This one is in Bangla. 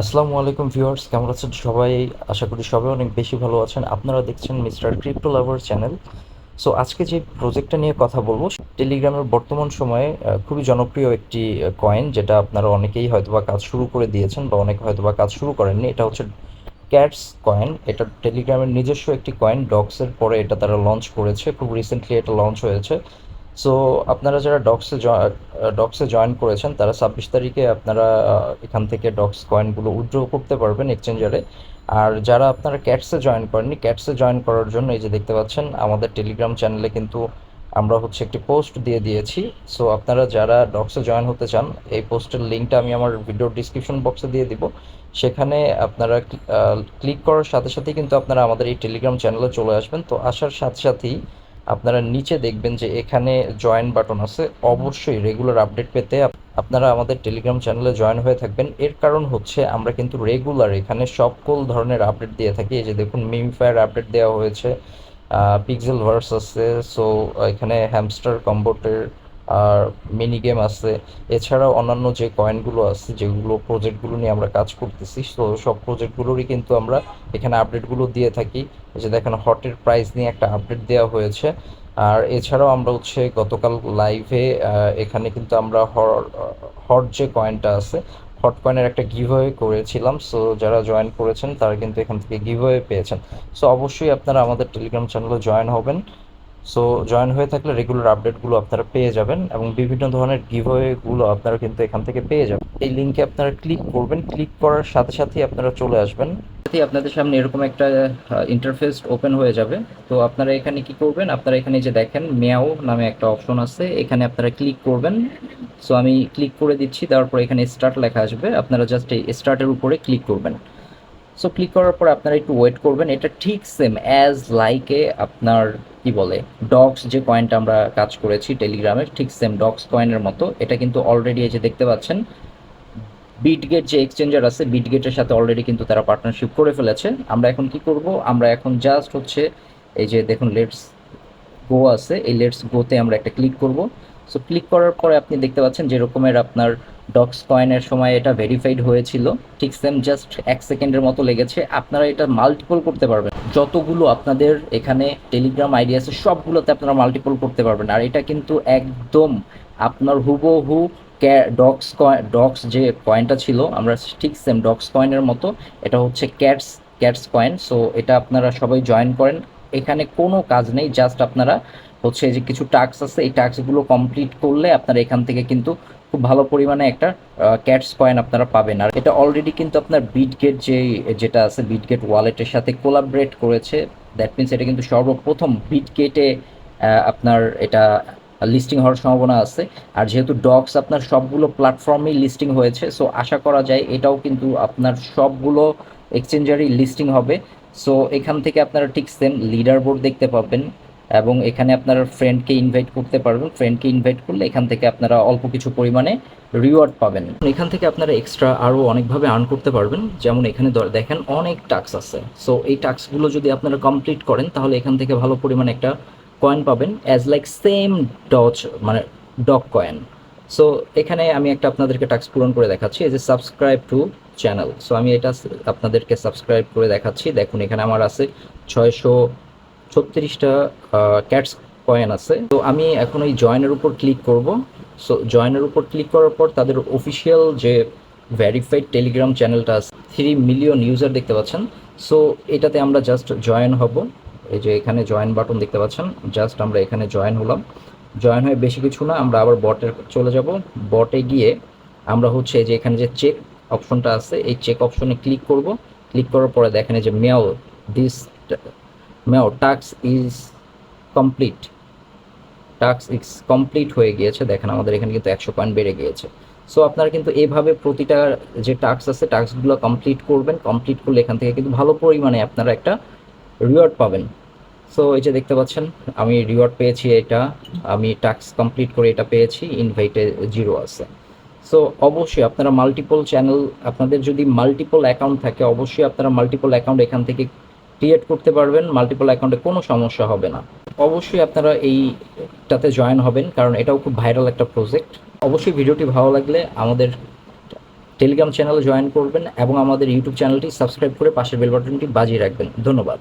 আসসালামু আলাইকুম ভিউয়ার্স, কেমন আছেন সবাই? আশা করি সবাই অনেক বেশি ভালো আছেন। আপনারা দেখছেন mister crypto lover channel. So আজকে যে প্রজেক্টটা নিয়ে কথা বলব টেলিগ্রামের বর্তমান সময়ে খুবই জনপ্রিয় একটি কয়েন যেটা আপনারা অনেকেই হয়তোবা কাজ শুরু করে দিয়েছেন বা অনেকে হয়তোবা কাজ শুরু করেননি। এটা হচ্ছে ক্যাটস কয়েন এটা টেলিগ্রামের নিজস্ব একটি কয়েন ডক্সের পরে এটা তারা লঞ্চ করেছে। খুব রিসেন্টলি এটা লঞ্চ হয়েছে। সো আপনারা যারা ডক্সে ডক্সে জয়েন করেছেন, তারা ছাব্বিশ তারিখে আপনারা এখান থেকে ডক্স কয়েনগুলো উইথড্র করতে পারবেন এক্সচেঞ্জারে আর যারা আপনারা ক্যাটসে জয়েন করেননি ক্যাটসে জয়েন করার জন্য এই যে দেখতে পাচ্ছেন, আমাদের টেলিগ্রাম চ্যানেলে কিন্তু আমরা হচ্ছে একটি পোস্ট দিয়ে দিয়েছি। সো আপনারা যারা ডক্সে জয়েন হতে চান, এই পোস্টের লিঙ্কটা আমি আমার ভিডিও ডিসক্রিপশন বক্সে দিয়ে দিব। সেখানে আপনারা ক্লিক করার সাথে সাথেই কিন্তু আপনারা আমাদের এই টেলিগ্রাম চ্যানেলে চলে আসবেন। তো আসার সাথে সাথেই আপনারা নিচে দেখবেন যে এখানে জয়েন বাটন আছে। অবশ্যই রেগুলার আপডেট পেতে আপনারা আমাদের টেলিগ্রাম চ্যানেলে জয়েন হয়ে থাকবেন। এর কারণ হচ্ছে আমরা কিন্তু রেগুলার এখানে সকল ধরনের আপডেট দিয়ে থাকি। এই যে দেখুন মিমিফায়ার আপডেট দেওয়া হয়েছে পিক্সেল ভার্স আছে সো এখানে হ্যামস্টার কম্বোটের আর মিনি গেম আছে। এছাড়াও অন্যান্য যে কয়েনগুলো আছে, যেগুলো প্রজেক্টগুলো নিয়ে আমরা কাজ করতেছি, তো সব প্রজেক্টগুলোরই কিন্তু আমরা এখানে আপডেটগুলো দিয়ে থাকি। যে দেখেন, হটের প্রাইস নিয়ে একটা আপডেট দেওয়া হয়েছে। আর এছাড়াও আমরা হচ্ছে গতকাল লাইভে এখানে কিন্তু আমরা হট যে কয়েনটা আছে, হট কয়েনের একটা গিভওয়ে করেছিলাম। সো যারা জয়েন করেছেন, তারা কিন্তু এখান থেকে গিভওয়ে পেয়েছেন। সো অবশ্যই আপনারা আমাদের টেলিগ্রাম চ্যানেলে জয়েন হবেন। সো জয়েন হয়ে থাকলে রেগুলার আপডেটগুলো আপনারা পেয়ে যাবেন এবং বিভিন্ন ধরনের গিভওয়েগুলো আপনারা কিন্তু এখান থেকে পেয়ে যাবেন। এই লিঙ্কে আপনারা ক্লিক করবেন। ক্লিক করার সাথে সাথেই আপনারা চলে আসবেন। সাথেই আপনাদের সামনে এরকম একটা ইন্টারফেস ওপেন হয়ে যাবে। তো আপনারা এখানে কি করবেন? আপনারা এখানে যে দেখেন মেয়াও নামে একটা অপশন আছে। এখানে আপনারা ক্লিক করবেন। সো আমি ক্লিক করে দিচ্ছি। তারপর এখানে স্টার্ট লেখা আসবে। আপনারা জাস্ট এই স্টার্টের উপরে ক্লিক করবেন। সো ক্লিক করার পর আপনারা একটু ওয়েট করবেন। এটা ঠিক সেম অ্যাজ লাইকে আপনার, কি বলে ডক্স যে কয়েনটা আমরা কাজ করেছি টেলিগ্রামের ঠিক সেম ডক্স কয়েনের মতো। এটা কিন্তু অলরেডি এই যে দেখতে পাচ্ছেন বিটগেট যে এক্সচেঞ্জার আছে বিটগেটের সাথে অলরেডি কিন্তু তারা পার্টনারশিপ করে ফেলেছে। আমরা এখন কি করব? আমরা এখন জাস্ট হচ্ছে এই যে দেখুন লেটস গো আছে। এই লেটস গোতে আমরা একটা ক্লিক করব। সো ক্লিক করার পরে আপনি দেখতে পাচ্ছেন যে রকমের আপনার ডক্স কয়েনের সময় এটা ভেরিফাইড হয়েছিল। ঠিক সেম জাস্ট এক সেকেন্ডের মতো লেগেছে। আপনারা এটা মাল্টিপল করতে পারবেন। যতগুলো আপনাদের এখানে টেলিগ্রাম আইডি আছে, সবগুলোতে আপনারা মাল্টিপল করতে পারবেন। আর এটা কিন্তু একদম আপনার হুবহু ডক্স ডক্স যে কয়েনটা ছিল, আমরা ঠিক সেম ডক্স কয়েনের মতো, এটা হচ্ছে ক্যাটস ক্যাটস কয়েন সো এটা আপনারা সবাই জয়েন করেন। এখানে কোনো কাজ নেই জাস্ট আপনারা হচ্ছে যে কিছু টাস্ক আছে, এই টাস্কগুলো কমপ্লিট করলে আপনারা এখান থেকে কিন্তু খুব ভালো পরিমাণে একটা ক্যাটস কয়েন আপনারা পাবেন। আর এটা অলরেডি কিন্তু আপনার বিটগেট যে যেটা আছে বিটগেট ওয়ালেটের সাথে কোলাবরেট করেছে দ্যাট মিনস এটা কিন্তু সর্বপ্রথম বিটগেটে আপনার এটা লিস্টিং হওয়ার সম্ভাবনা আছে। আর যেহেতু ডগস আপনার সবগুলো প্ল্যাটফর্মেই লিস্টিং হয়েছে সো আশা করা যায় এটাও কিন্তু আপনার সবগুলো এক্সচেঞ্জারই লিস্টিং হবে। সো এখান থেকে আপনারা ঠিক সেম লিডার বোর্ড দেখতে পাবেন। এবং এখানে আপনারা ফ্রেন্ডকে ইনভাইট করতে পারবেন। ফ্রেন্ডকে ইনভাইট করলে এখান থেকে আপনারা অল্প কিছু পরিমাণে রিওয়ার্ড পাবেন। এখান থেকে আপনারা এক্সট্রা আরও অনেকভাবে আর্ন করতে পারবেন। যেমন এখানে দেখেন অনেক টাস্ক আছে। সো এই টাস্কগুলো যদি আপনারা কমপ্লিট করেন, তাহলে এখান থেকে ভালো পরিমাণে একটা কয়েন পাবেন অ্যাজ লাইক সেম ডচ মানে ডক কয়েন সো এখানে আমি একটা আপনাদেরকে টাস্ক পূরণ করে দেখাচ্ছি। এই যে সাবস্ক্রাইব টু চ্যানেল সো আমি এটা আপনাদেরকে সাবস্ক্রাইব করে দেখাচ্ছি। দেখুন, এখানে আমার আছে ছয়শো ছত্রিশটা ক্যাটস কয়েন আছে। তো আমি এখন এই জয়েনের উপর ক্লিক করব। সো জয়েনের উপর ক্লিক করার পর তাদের অফিসিয়াল যে ভেরিফাইড টেলিগ্রাম চ্যানেলটা আছে থ্রি মিলিয়ন ইউজার দেখতে পাচ্ছেন। সো এটাতে আমরা জাস্ট জয়েন হব। এই যে এখানে জয়েন বাটন দেখতে পাচ্ছেন। জাস্ট আমরা এখানে জয়েন হলাম। জয়েন হয়ে বেশি কিছু না, আমরা আবার বটে চলে যাব। বটে গিয়ে আমরা হচ্ছে যে এখানে যে চেক অপশনটা আছে, এই চেক অপশনে ক্লিক করব। ক্লিক করার পরে দেখেন যে meow this meow task is complete. Task is complete হয়ে গিয়েছে। দেখেন আমাদের এখানে কিন্তু একশো পয়েন্ট বেড়ে গিয়েছে। সো আপনারা কিন্তু এইভাবে প্রতিটা যে টাস্ক আছে, টাস্কগুলো কমপ্লিট করবেন। কমপ্লিট করলে এখান থেকে কিন্তু ভালো পরিমাণে আপনারা একটা রিওয়ার্ড পাবেন। সো এই যে দেখতে পাচ্ছেন, আমি রিওয়ার্ড পেয়েছি এটা। আমি টাস্ক কমপ্লিট করে এটা পেয়েছি। ইনভাইটে জিরো আছে। সো অবশ্যই আপনারা মাল্টিপল চ্যানেল আপনাদের যদি মাল্টিপল অ্যাকাউন্ট থাকে, অবশ্যই আপনারা মাল্টিপল অ্যাকাউন্ট এখান থেকে ক্রিয়েট করতে পারবেন মাল্টিপল অ্যাকাউন্টে কোনো সমস্যা হবে না। অবশ্যই আপনারা এইটাতে জয়েন হবেন, কারণ এটাও খুব ভাইরাল একটা প্রজেক্ট অবশ্যই ভিডিওটি ভালো লাগলে আমাদের টেলিগ্রাম চ্যানেলে জয়েন করবেন এবং আমাদের ইউটিউব চ্যানেলটি সাবস্ক্রাইব করে পাশের বেল বাটনটি বাজিয়ে রাখবেন। ধন্যবাদ।